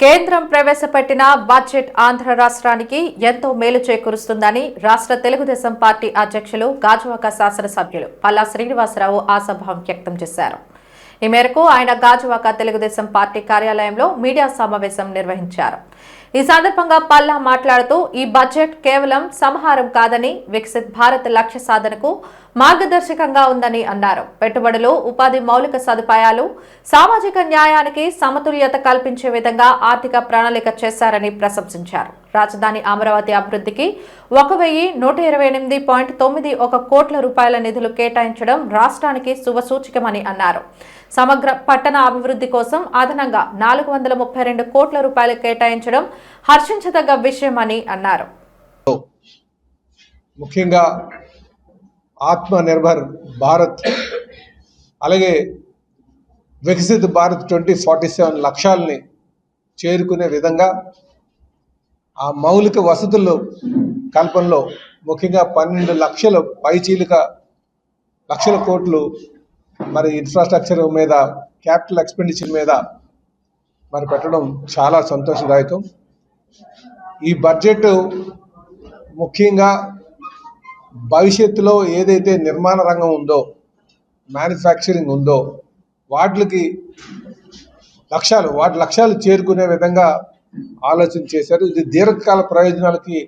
కేంద్రం ప్రవేశపెట్టిన బడ్జెట్ ఆంధ్ర రాష్ట్రానికి ఎంతో మేలు చేకూరుస్తుందని రాష్ట్ర తెలుగుదేశం పార్టీ అధ్యక్షులు గాజువాక శాసనసభ్యులు పల్లా శ్రీనివాసరావు ఆశాభావం వ్యక్తం చేశారు. ఈ మేరకు ఆయన గాజువాక తెలుగుదేశం పార్టీ కార్యాలయంలో మీడియా సమావేశం నిర్వహించారు. ఈ సందర్భంగా పల్లా మాట్లాడుతూ ఈ బడ్జెట్ కేవలం సంహారం కాదని వికసిత్ భారత్ లక్ష్య సాధనకు మార్గదర్శకంగా ఉందని అన్నారు. పెట్టుబడులు ఉపాధి మౌలిక సదుపాయాలు సామాజిక న్యాయానికి సమతుల్యత కల్పించే విధంగా ఆర్థిక ప్రణాళిక చేశారని ప్రశంసించారు. రాజధాని అమరావతి అభివృద్ధికి ఒక వెయ్యి నూట ఇరవై ఎనిమిది పాయింట్ తొమ్మిది ఒక కోట్ల రూపాయల నిధులు కేటాయించడం రాష్ట్రానికి శుభసూచకమని అన్నారు. సమగ్ర పట్టణ అభివృద్ధి కోసం అదనంగా నాలుగు వందల ముప్పై రెండు కోట్ల రూపాయలు కేటాయించడం హర్షించదగ్గ విషయమని అన్నారు. ముఖ్యంగా ఆత్మ నిర్భర్ భారత్ అలాగే Viksit Bharat twenty forty seven లక్ష్యాలని చేరుకునే విధంగా ఆ మౌలిక వసతులు కల్పనలో ముఖ్యంగా పన్నెండు లక్షల పైచీలిక లక్షల కోట్లు మరి ఇన్ఫ్రాస్ట్రక్చర్ మీద క్యాపిటల్ ఎక్స్పెండిచర్ మీద మరి పెట్టడం చాలా సంతోషదాయకం. ఈ బడ్జెట్ ముఖ్యంగా భవిష్యత్తులో ఏదైతే నిర్మాణ రంగం ఉందో మ్యానుఫ్యాక్చరింగ్ ఉందో వాటికి లక్ష్యాలు వాటి లక్ష్యాలు చేరుకునే విధంగా ఆలోచన చేశారు. ఇది దీర్ఘకాల ప్రయోజనాలకి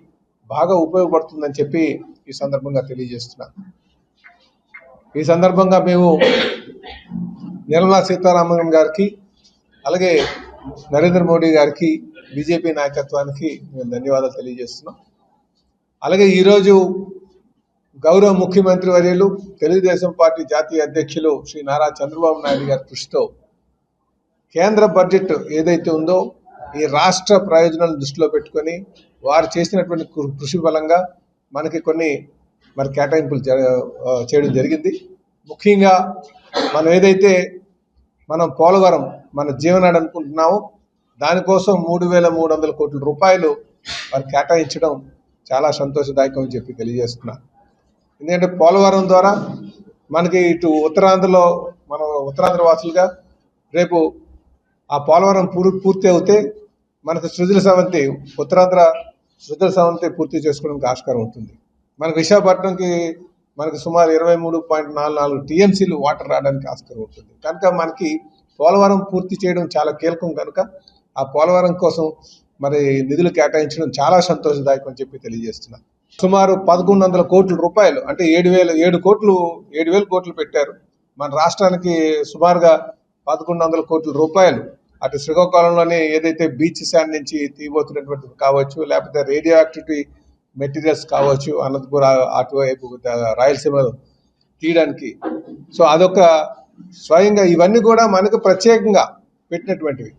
బాగా ఉపయోగపడుతుందని చెప్పి ఈ సందర్భంగా తెలియజేస్తున్నాను ఈ సందర్భంగా మేము నిర్మలా సీతారామన్ గారికి అలాగే నరేంద్ర మోడీ గారికి బీజేపీ నాయకత్వానికి మేము ధన్యవాదాలు తెలియజేస్తున్నాం. అలాగే ఈరోజు గౌరవ ముఖ్యమంత్రి వర్యులు తెలుగుదేశం పార్టీ జాతీయ అధ్యక్షులు శ్రీ నారా చంద్రబాబు నాయుడు గారి కృషితో కేంద్ర బడ్జెట్ ఏదైతే ఉందో ఈ రాష్ట్ర ప్రయోజనాలను దృష్టిలో పెట్టుకొని వారు చేసినటువంటి కృ- కృషి బలంగా మనకి కొన్ని మరి కేటాయింపులు జ- చేయడం జరిగింది. ముఖ్యంగా మనం ఏదైతే మనం పోలవరం మన జీవనాడు అనుకుంటున్నామో దానికోసం మూడు వేల మూడు వందల కోట్ల రూపాయలు మరి కేటాయించడం చాలా సంతోషదాయకం అని చెప్పి తెలియజేస్తున్నాను ఎందుకంటే పోలవరం ద్వారా మనకి ఇటు ఉత్తరాంధ్రలో మన ఉత్తరాంధ్ర వాసులుగా రేపు ఆ పోలవరం పూర్తి అవుతే మనకు సృజల సవంతి ఉత్తరాంధ్ర సృజుల సవంతి పూర్తి చేసుకోవడానికి ఆస్కారం ఉంటుంది. మనకు విశాఖపట్నంకి మనకు సుమారు ఇరవై మూడు పాయింట్ నాలుగు నాలుగు టీఎంసీలు వాటర్ రావడానికి ఆస్కారం ఉంటుంది. కనుక మనకి పోలవరం పూర్తి చేయడం చాలా కీలకం కనుక ఆ పోలవరం కోసం మరి నిధులు కేటాయించడం చాలా సంతోషదాయకం అని చెప్పి తెలియజేస్తున్నాను సుమారు పదకొండు వందల కోట్ల రూపాయలు అంటే ఏడు వేల ఏడు కోట్లు ఏడు వేల కోట్లు పెట్టారు. మన రాష్ట్రానికి సుమారుగా పదకొండు వందల కోట్ల రూపాయలు అటు శ్రీకాకుళంలోనే ఏదైతే బీచ్ శాండ్ నుంచి తీయబోతున్నటువంటిది కావచ్చు లేకపోతే రేడియో యాక్టివిటీ మెటీరియల్స్ కావచ్చు అనంతపుర అటువైపు రాయలసీమ తీయడానికి. సో అదొక స్వయంగా ఇవన్నీ కూడా మనకు ప్రత్యేకంగా పెట్టినటువంటివి.